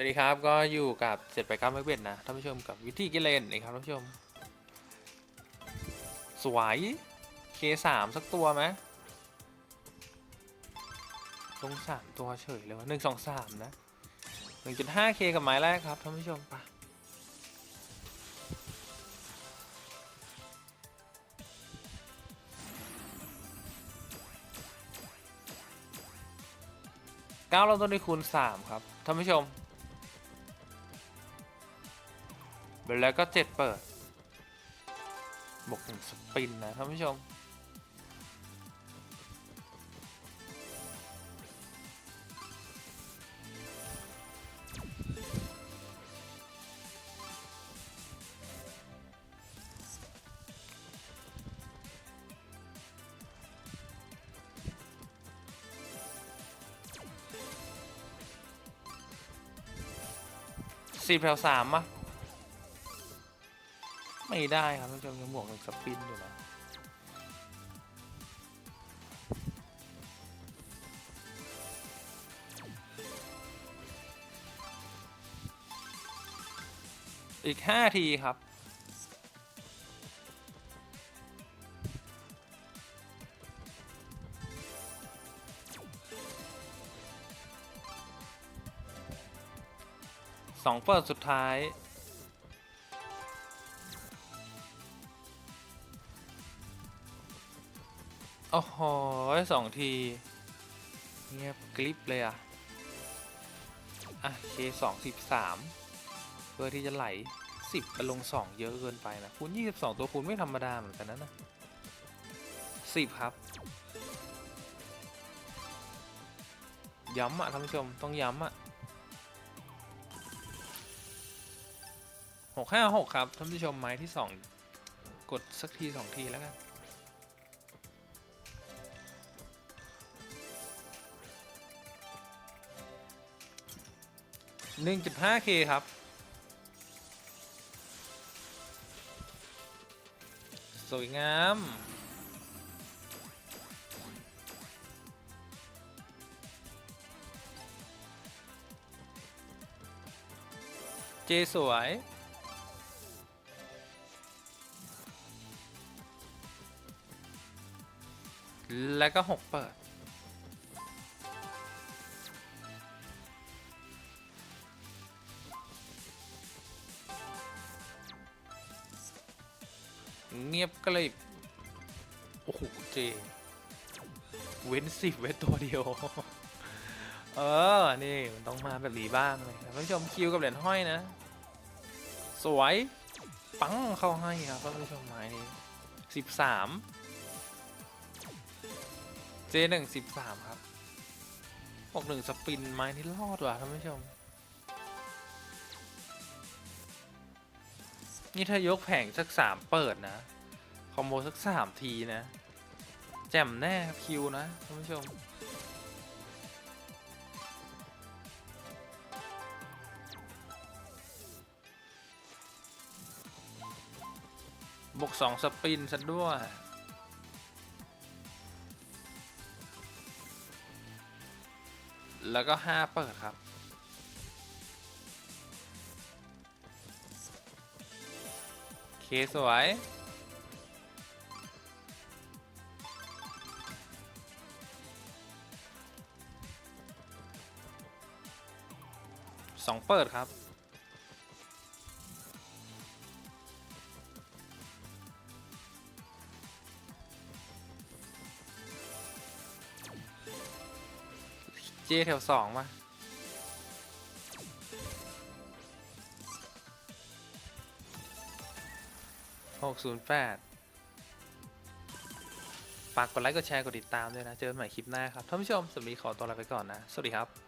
วัสดีครับก็อยู่กับเจ็ดไปก้าไม่เบ็ดนะท่านผู้ชมกับวิธีกิเลนนะครับท่านผู้ชม สวย K3 สักตัวไหมลงสามตัวเฉยเลยวะหนึ่งสองสามนะหนึ่งจุดห้า K กับไม้แรกครับท่านผู้ชมปะเก้าเราต้องได้คูณสามครับท่านผู้ชม แล้วก็เจ็ดเปิด บวกหนึ่งสปินนะท่านผู้ชม สี่แถวสามอะ ไม่ได้ครับท่านผู้ชมยังบวกหนึ่งสปินอยู่นะอีกห้าทีครับสองเปิดสุดท้าย โอ้โหสองที เงียบกริบเลยอะ อะเคสองสิบสามเพื่อที่จะไหลสิบไปลงสองเยอะเกินไปนะคูณยี่สิบสองตัวคูณไม่ธรรมดาเหมือนกันนะนะสิบครับ ย้ำอะท่านผู้ชมต้องย้ำอะหกห้าหกครับท่านผู้ชมไม้ที่สองกดสักทีสองทีแล้วกัน 1.5K ครับ สวยงาม เจสวย แล้วก็ 6 เปิด เงียบก็เลย โอ้โห เจ เว้นสิบไว้ตัวเดียว เออ นี่ มันต้องมาแบบนี้บ้างเลยท่านผู้ชมคิวกับเหรียญห้อยนะ สวย ปังเข้าให้ครับท่านผู้ชมไม้นี้สิบสามเจหนึ่งสิบสามครับบวกหนึ่งสปินไม้นี้รอดว่ะท่านผู้ชม นี่ถ้ายกแผงสักสามเปิดนะ อมโบสักสามทีนะ แจ่มแน่ครับคิวนะท่านผู้ชมบวกสองสปินซะด้วย แล้วก็ห้าเปิดครับเคสวย สองเปิดครับ เจแถวสองมาหกศูนย์แปดฝากกดไลค์ กดแชร์ กดติดตามด้วยนะ เจอกันใหม่คลิปหน้าครับ ท่านผู้ชมสำหรับวันนี้ขอตัวลาไปก่อนนะ สวัสดีครับ